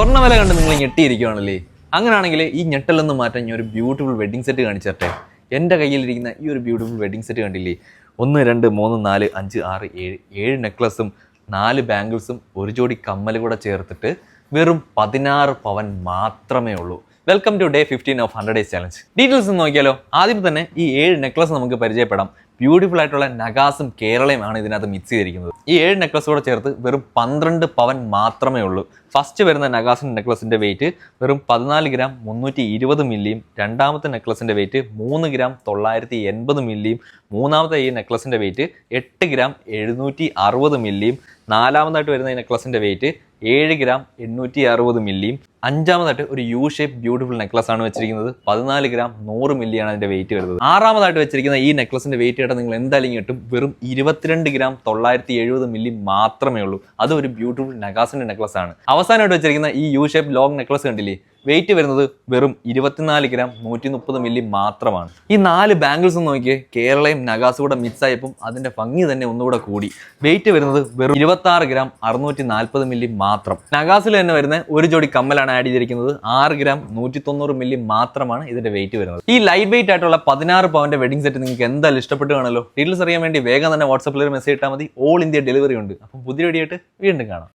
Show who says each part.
Speaker 1: സ്വർണ വില കണ്ട് നിങ്ങൾ ഞെട്ടിയിരിക്കുകയാണല്ലേ അങ്ങനെയാണെങ്കിൽ ഈ ഞെട്ടലൊന്ന് മാറ്റാൻ ഞാൻ ഒരു ബ്യൂട്ടിഫുൾ വെഡിങ് സെറ്റ് കാണിച്ചട്ടെ. എന്റെ കയ്യിലിരിക്കുന്ന ഈ ഒരു ബ്യൂട്ടിഫുൾ വെഡിങ് സെറ്റ് കണ്ടില്ലേ? ഒന്ന് രണ്ട് മൂന്ന് നാല് അഞ്ച് ആറ് ഏഴ് ഏഴ് നെക്ലസും നാല് ബാംഗിൾസും ഒരു ജോഡി കമ്മൽ കൂടെ ചേർത്തിട്ട് വെറും പതിനാറ് പവൻ മാത്രമേ ഉള്ളൂ. Welcome to day fifteen of hundred days challenge details നോക്കിയാലോ? ആദ്യം തന്നെ ഈ ഏഴ് നെക്ലസ് നമുക്ക് പരിചയപ്പെടാം. ബ്യൂട്ടിഫുൾ ആയിട്ടുള്ള നഗാസും കേരളയും ആണ് ഇതിനകത്ത് മിക്സ് ചെയ്തിരിക്കുന്നത്. ഈ ഏഴ് നെക്ലസ് കൂടെ ചേർത്ത് വെറും പന്ത്രണ്ട് പവൻ മാത്രമേ ഉള്ളൂ. ഫസ്റ്റ് വരുന്ന നഗാസിന്റെ നെക്ലസിന്റെ വെയിറ്റ് വെറും പതിനാല് ഗ്രാം മുന്നൂറ്റി ഇരുപത് മില്ലിയും രണ്ടാമത്തെ നെക്ലസിന്റെ വെയിറ്റ് മൂന്ന് ഗ്രാം തൊള്ളായിരത്തി എൺപത് മില്ലിയും മൂന്നാമത്തെ ഈ നെക്ലസിന്റെ വെയിറ്റ് എട്ട് ഗ്രാം എഴുന്നൂറ്റി അറുപത് മില്ലിയും നാലാമതായിട്ട് വരുന്ന ഈ നെക്ലസിന്റെ വെയിറ്റ് ഏഴ് ഗ്രാം എണ്ണൂറ്റി അറുപത് മില്ലിയും അഞ്ചാമതായിട്ട് ഒരു യു ഷേപ്പ് ബ്യൂട്ടിഫുൾ നെക്ലസ് ആണ് വെച്ചിരിക്കുന്നത്. പതിനാല് ഗ്രാം നൂറ് മില്ലിയാണ് അതിന്റെ വെയിറ്റ് വരുന്നത്. ആറാമതായിട്ട് വെച്ചിരിക്കുന്ന ഈ നെക്ലസിന്റെ വെയിറ്റ് കേട്ടാൽ നിങ്ങൾ എന്തായാലും കിട്ടും. വെറും ഇരുപത്തിരണ്ട് ഗ്രാം തൊള്ളായിരത്തി എഴുപത് മില്ലി മാത്രമേ ഉള്ളൂ. അത് ഒരു ബ്യൂട്ടിഫുൾ നഗാസിന്റെ നെക്ലസ് ആണ്. അവസാനമായിട്ട് വെച്ചിരിക്കുന്ന ഈ യു ഷേപ്പ് ലോങ് നെക്ലസ് കണ്ടില്ലേ? വെയിറ്റ് വരുന്നത് വെറും ഇരുപത്തിനാല് ഗ്രാം നൂറ്റി മുപ്പത് മില്ലി മാത്രമാണ്. ഈ നാല് ബാംഗിൾസ് നോക്കിയേ കേരളയും നഗാസും കൂടെ മിക്സ് ആയപ്പോൾ അതിന്റെ ഭംഗി തന്നെ ഒന്നുകൂടെ കൂടി. വെയിറ്റ് വരുന്നത് വെറും ഇരുപത്തി ഗ്രാം അറുന്നൂറ്റി നാൽപ്പത് മില്ലി മാത്രം. നഗാസിൽ തന്നെ വരുന്ന ഒരു ജോഡി കമ്മലാണ് ആഡ് ചെയ്തിരിക്കുന്നത്. ആറ് ഗ്രാം നൂറ്റി തൊണ്ണൂറ് മില്ലി മാത്രമാണ് ഇതിന്റെ വെയിറ്റ് വരുന്നത്. ഈ ലൈറ്റ് വെയിറ്റ് ആയിട്ടുള്ള പതിനാറ് പവന്റെ വെഡിങ് സെറ്റ് നിങ്ങൾക്ക് എന്തായാലും ഇഷ്ടപ്പെട്ട് കാണല്ലോ ഡീറ്റെയിൽസ് അറിയാൻ വേണ്ടി വേഗം തന്നെ വാട്സപ്പിൽ ഒരു മെസ്സേജ് ഇട്ടാൽ മതി. ഓൾ ഇന്ത്യ ഡെലിവറി ഉണ്ട്. അപ്പം പുതിയ വീഡിയോ വീണ്ടും കാണാം.